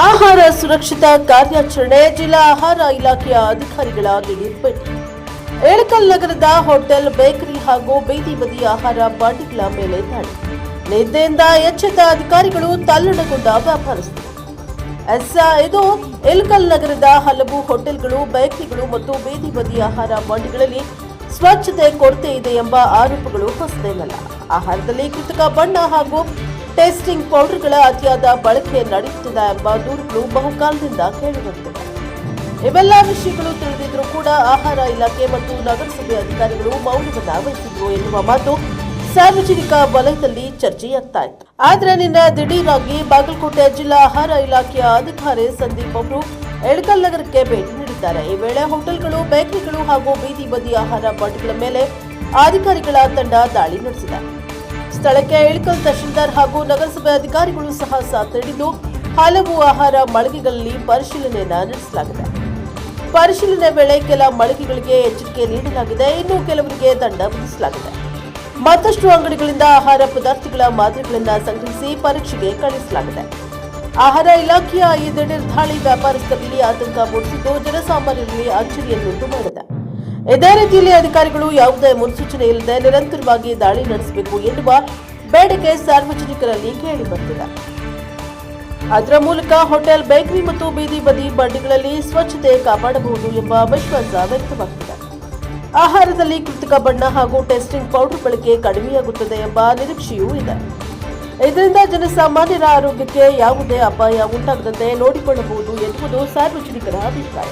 ಆಹಾರ ಸುರಕ್ಷತಾ ಕಾರ್ಯಾಚರಣೆ, ಜಿಲ್ಲಾ ಆಹಾರ ಇಲಾಖೆಯ ಅಧಿಕಾರಿಗಳ ದಿಢೀರ್ ಏಳಕಲ್ ನಗರದ ಹೋಟೆಲ್, ಬೇಕರಿ ಹಾಗೂ ಬೀದಿ ಬದಿ ಆಹಾರ ಪಾರ್ಟಿಗಳ ಮೇಲೆ ದಾಳಿ. ನಿದ್ದೆಯಿಂದ ಎಚ್ಚೆತ್ತ ಅಧಿಕಾರಿಗಳು ತಲ್ಲಣಗೊಂಡ ವ್ಯಾಪಾರಸ್ಥರು. ಎಸ್, ಇದು ಇಲ್ಕಲ್ ನಗರದ ಹಲವು ಹೋಟೆಲ್ಗಳು, ಬೇಕರಿಗಳು ಮತ್ತು ಬೀದಿ ಬದಿ ಆಹಾರ ಬಾಂಡಿಗಳಲ್ಲಿ ಸ್ವಚ್ಛತೆ ಕೊರತೆ ಇದೆ ಎಂಬ ಆರೋಪಗಳು ಹೊಸದೇನಲ್ಲ. ಆಹಾರದಲ್ಲಿ ಕೃತಕ ಬಣ್ಣ ಹಾಗೂ ಟೇಸ್ಟಿಂಗ್ ಪೌಡರ್ಗಳ ಅತಿಯಾದ ಬಳಕೆ ನಡೆಯುತ್ತಿದೆ ಎಂಬ ದೂರುಗಳು ಬಹುಕಾಲದಿಂದ ಕೇಳಿಬರುತ್ತಿವೆ ಇವೆಲ್ಲ ವಿಷಯಗಳು ತಿಳಿದಿದ್ರೂ ಕೂಡ ಆಹಾರ ಇಲಾಖೆ ಮತ್ತು ನಗರಸಭೆ ಅಧಿಕಾರಿಗಳು ಮೌಲ್ಯವನ್ನ ವಹಿಸಿದ್ರು ಎನ್ನುವ ಮಾತು ಸಾರ್ವಜನಿಕ ವಲಯದಲ್ಲಿ ಚರ್ಚೆಯಾಗ್ತಾ ಇತ್ತು. ಆದ್ರೆ ನಿನ್ನ ದಿಢೀರಾಗಿ ಬಾಗಲಕೋಟೆ ಜಿಲ್ಲಾ ಆಹಾರ ಇಲಾಖೆಯ ಅಧಿಕಾರಿ ಸಂದೀಪ್ ಅವರು ಎಳಕಲ್ ನಗರಕ್ಕೆ ಭೇಟಿ ನೀಡಿದ್ದಾರೆ. ಈ ವೇಳೆ ಹೋಟೆಲ್ಗಳು, ಬೇಕರಿಗಳು ಹಾಗೂ ಬೀದಿ ಬದಿ ಆಹಾರ ಪಾಟ್ಗಳ ಮೇಲೆ ಅಧಿಕಾರಿಗಳ ತಂಡ ದಾಳಿ ನಡೆಸಿದೆ. ಸ್ಥಳಕ್ಕೆ ಇಳಕಲ್ ತಹಶೀಲ್ದಾರ್ ಹಾಗೂ ನಗರಸಭೆ ಅಧಿಕಾರಿಗಳು ಸಹ ಸಾಥ್ ನೀಡಿದ್ದು, ಹಲವು ಆಹಾರ ಮಳಿಗೆಗಳಲ್ಲಿ ಪರಿಶೀಲನೆಯನ್ನು ನಡೆಸಲಾಗಿದೆ. ಪರಿಶೀಲನೆ ವೇಳೆ ಕೆಲ ಮಳಿಗೆಗಳಿಗೆ ಎಚ್ಚರಿಕೆ ನೀಡಲಾಗಿದೆ. ಇನ್ನು ಕೆಲವರಿಗೆ ದಂಡ ವಿಧಿಸಲಾಗಿದೆ. ಮತ್ತಷ್ಟು ಅಂಗಡಿಗಳಿಂದ ಆಹಾರ ಪದಾರ್ಥಗಳ ಮಾದರಿಗಳನ್ನು ಸಂಗ್ರಹಿಸಿ ಪರೀಕ್ಷೆಗೆ ಕಳುಹಿಸಲಾಗಿದೆ. ಆಹಾರ ಇಲಾಖೆಯ ಈ ದಿಢೀರ್ ದಾಳಿ ವ್ಯಾಪಾರಸ್ಥರಲ್ಲಿ ಆತಂಕ ಮೂಡಿಸಿದ್ದು, ಜನಸಾಮಾನ್ಯರಲ್ಲಿ ಅಚ್ಚರಿಯನ್ನುಂಟು ಮಾಡಿದೆ. ಇದೇ ರೀತಿಯಲ್ಲಿ ಅಧಿಕಾರಿಗಳು ಯಾವುದೇ ಮುನ್ಸೂಚನೆ ಇಲ್ಲದೆ ನಿರಂತರವಾಗಿ ದಾಳಿ ನಡೆಸಬೇಕು ಎನ್ನುವ ಬೇಡಿಕೆ ಸಾರ್ವಜನಿಕರಲ್ಲಿ ಕೇಳಿಬಂದಿದೆ ಅದರ ಮೂಲಕ ಹೋಟೆಲ್ ಬೇಕರಿ ಮತ್ತು ಬೀದಿ ಬದಿ ಬಂಡಿಗಳಲ್ಲಿ ಸ್ವಚ್ಛತೆ ಕಾಪಾಡಬಹುದು ಎಂಬ ವಿಶ್ವಾಸ ವ್ಯಕ್ತವಾಗಿದೆ. ಆಹಾರದಲ್ಲಿ ಕೃತಕ ಬಣ್ಣ ಹಾಗೂ ಟೆಸ್ಟಿಂಗ್ ಪೌಡರ್ ಬಳಕೆ ಕಡಿಮೆಯಾಗುತ್ತದೆ ಎಂಬ ನಿರೀಕ್ಷೆಯೂ ಇದೆ. ಇದರಿಂದ ಜನಸಾಮಾನ್ಯರ ಆರೋಗ್ಯಕ್ಕೆ ಯಾವುದೇ ಅಪಾಯ ಉಂಟಾಗದಂತೆ ನೋಡಿಕೊಳ್ಳಬಹುದು ಎನ್ನುವುದು ಸಾರ್ವಜನಿಕರ ಅಭಿಪ್ರಾಯ.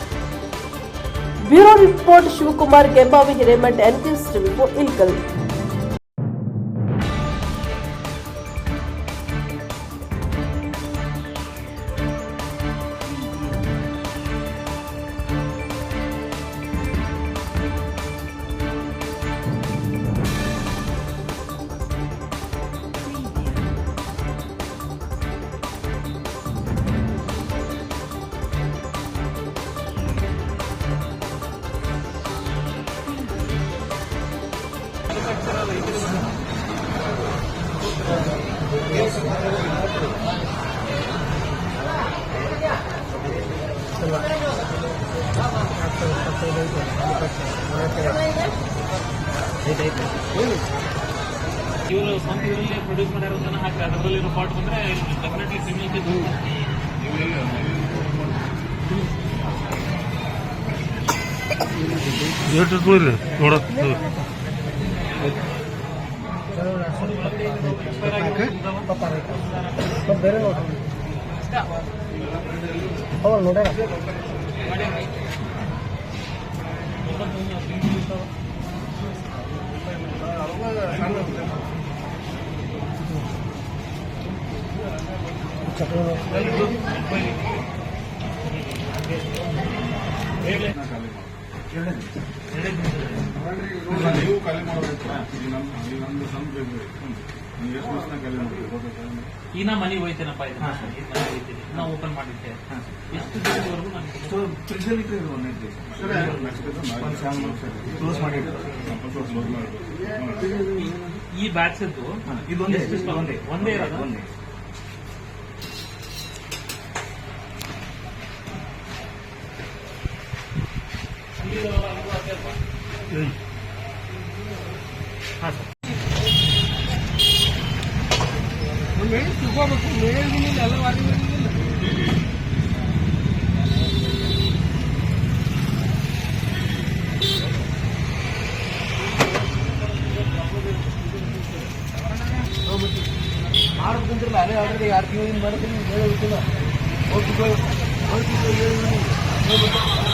Bureau report Shivakumar Kembavi Hiremath NKS report Ilkal. ಇವರು ಸ್ವಂತ ಇದರಲ್ಲಿ ಪ್ರೊಡ್ಯೂಸ್ ಮಾಡಿರೋದನ್ನ ಹಾಕಿ ಅದರಲ್ಲಿ ಪಾಟ್ ಬಂದ್ರೆ ಡೆಫಿನೆಟ್ಲಿ ಎಷ್ಟು ತೋರಿ ನೋಡ ಬೇರೆ ನೋಡ್ರಿ. ಹೌದು ನೋಡ್ಯಾರ ನೀವು ಖಾಲಿ ಮಾಡಬೇಕು ಈಗ ನಮ್ದು ಸ್ವಂತ ನೀವು ಈಗ ನಾ ಮನೆಗೆ ಹೋಯ್ತೇನಪ್ಪ ಇದು ಈಗ ಮನೆಗೆ ಹೋಯ್ತೀನಿ. ನಾ ಓಪನ್ ಮಾಡಿದ್ದೆ. ಎಷ್ಟು ದಿನದವರೆಗೂ ಇಟ್ಟರೆ ಕ್ಲೋಸ್ ಮಾಡಿ ಈ ಬ್ಯಾಗ್ಸ್ ಈ ಬ್ಯಾಚ್ ಇದೊಂದೇ. ಎಷ್ಟು? ಒಂದೇ ಒಂದೇ ಇರೋದು? ಒಂದೇ. ಹಾಂ ಸರ್. ಮೇಳೆ ತಿಳ್ಕೋಬೇಕು ಮೇಳೆ ಎಲ್ಲ ವಾರಿ ಮಾಡ್ಬೇಕಂತಿರಲ್ಲ ಅದೇ ಆಲ್ರೆಡಿ ಯಾರು ತಿಂಗಳಿಂದ ಮಾಡ್ತೀನಿ ಮೇಳೆ ಗೊತ್ತಿಲ್ಲ ಹೋಗ್ತಿದ್ದೋ ಹೋಗ್ತಿದ್ದೋ ಹೇಳಿ